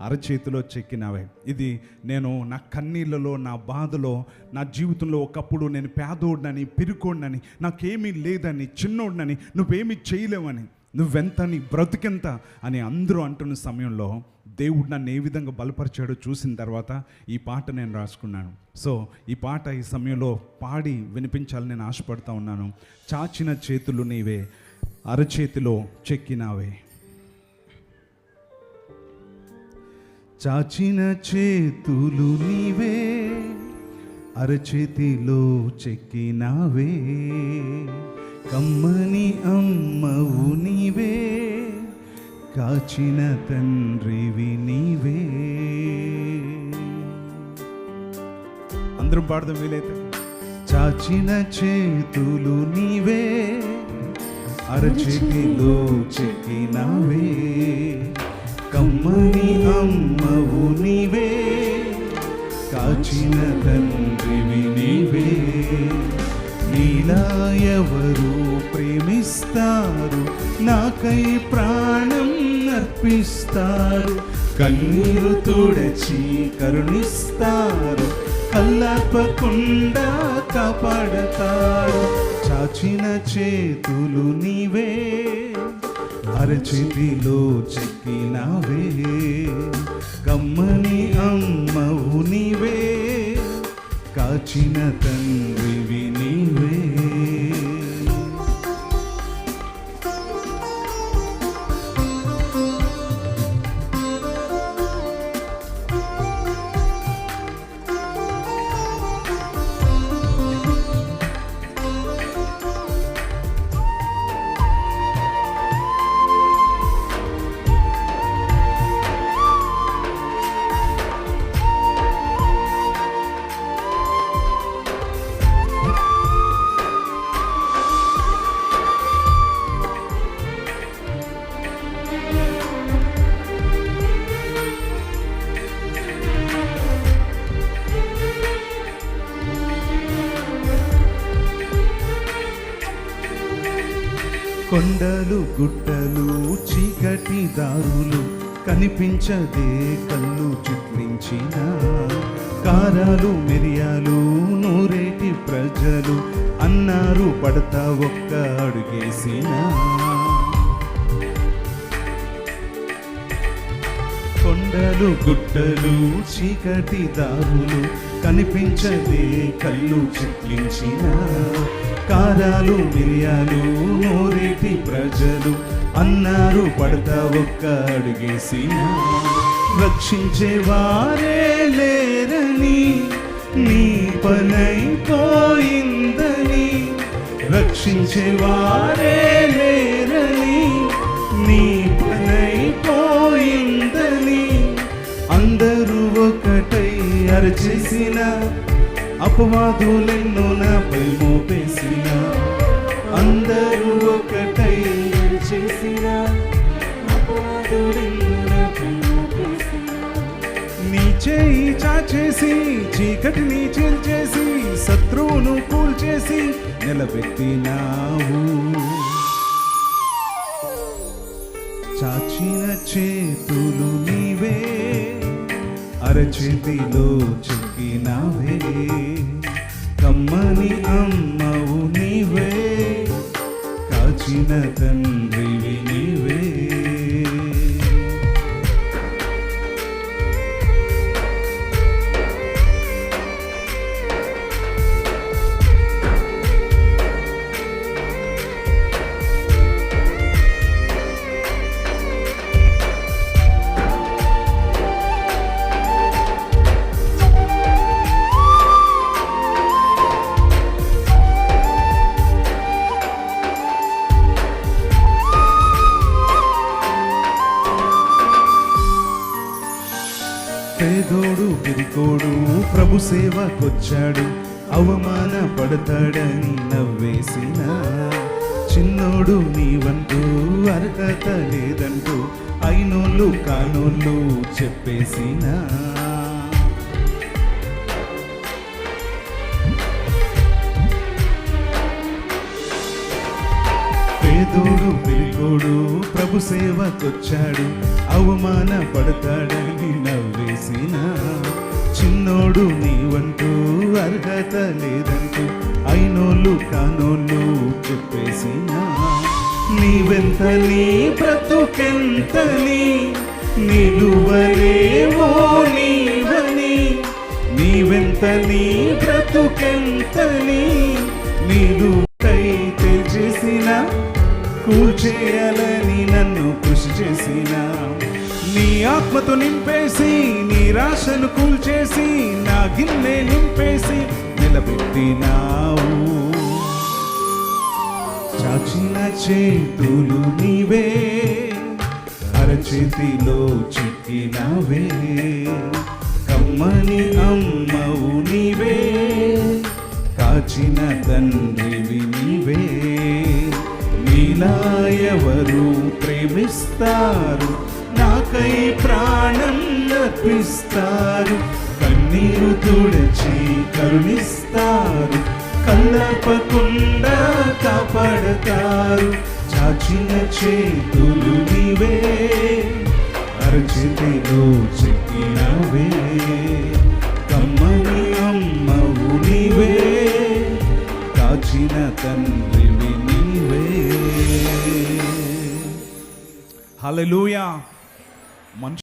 అరచేతిలో చెక్కినావే. ఇది నేను నా కన్నీళ్ళలో నా బాధలో నా జీవితంలో ఒకప్పుడు నేను పేదోడినని పిరుకోడినని నాకేమీ లేదని చిన్నోడినని నువ్వేమీ చేయలేవని నువ్వెంత నీ బ్రతుకెంత అని అందరూ అంటున్న సమయంలో దేవుడు నన్ను ఏ విధంగా బలపరిచాడో చూసిన తర్వాత ఈ పాట నేను రాసుకున్నాను. సో ఈ పాట ఈ సమయంలో పాడి వినిపించాలని నేను ఆశపడతా ఉన్నాను. చాచిన చేతులు నీవే అరచేతిలో చెక్కినావే. చాచిన చేతులు నీవే అరచేతిలో చెక్కినావే. కమ్మని అమ్మవు నీవే కాచిన తండ్రివి నీవే. అందరం పాడదాం వీలైతే. చాచిన చేతులు నీవే అరచేతిలో చెక్కినావే. కమ్మని అమ్మవు నీవే కాచిన తండ్రివి నీవే. నీలా ఎవరు ప్రేమిస్తారు నాకై ప్రాణం అర్పిస్తారు. కన్నీరు తుడచి కరుణిస్తారు కల్లపకుండా కాపాడతారు. చాచిన చేతులు నీవే. అరచితిలో చెక్కినావే. కమ్మని అమ్మవు నీవే. కాచిన తండ్రి కొండలు గుట్టలు చీకటి దారులు కనిపించదే కళ్ళు చిట్లించిన కారాలు మిరియాలు నూరేటి ప్రజలు అన్నారు పడతా ఒక్క అడుగేసిన. కొండలు గుట్టలు చీకటి దారులు కనిపించదే కళ్ళు చిట్లించిన కారాలు మిరియాలు నోరేటి ప్రజలు అన్నారు పడతా ఒక్క అడుగేసిన. రక్షించే వారే లేరని నీ పనైపోయిందని రక్షించే వారే అరచేసిన అపవాదులెన్నో నాపై మోపేసిన అందరూ ఒకటై చేసిన నీ చేయి చాచేసి చీకటిని చీల్చేసి శత్రువును కూల్చేసి నిలబెట్టినావు. అరచేతిలో చెక్కినావే. కమ్మని అమ్మ పేదోడు పిరికోడు ప్రభు సేవకొచ్చాడు. అవమాన పడతాడని నవ్వేసిన చిన్నోడు నీవంటూ అర్హత లేదంటూ అయినోళ్ళు కానోళ్ళు చెప్పేసినా పేదోడు పిరికోడు ప్రభు సేవకొచ్చాడు. అవమాన పడతాడని నవ్వేసిన చిన్నోడు నీవంటూ అర్హత లేదంటూ అయినోళ్ళు కానోళ్ళు చెప్పేసిన నీవెంత నీ బ్రతుకెంతని నిలువలేవో నీవని నీవెంత నీ బ్రతుకెంతని నీదుకైతే చేసిన కూల్చేయాలని నన్ను కృషి చేసిన. నీ ఆత్మతో నింపేసి నీ రాశను కూల్చేసి నా గిన్నె నింపేసి నిలబెట్టినావు. చాచిన చేతులు నీవే అరచేతిలో చిక్కినవే. నీలా ఎవరు ప్రేమిస్తారు నాకై ప్రాణం అర్పిస్తారు. కన్నీరు తుడచి కరుణిస్తారు కల్లపకుండా కాపాడతారు. చాచిన చేతులు నీవే అర్చితిలో చెక్కినవే హల్లెలూయా మనుషు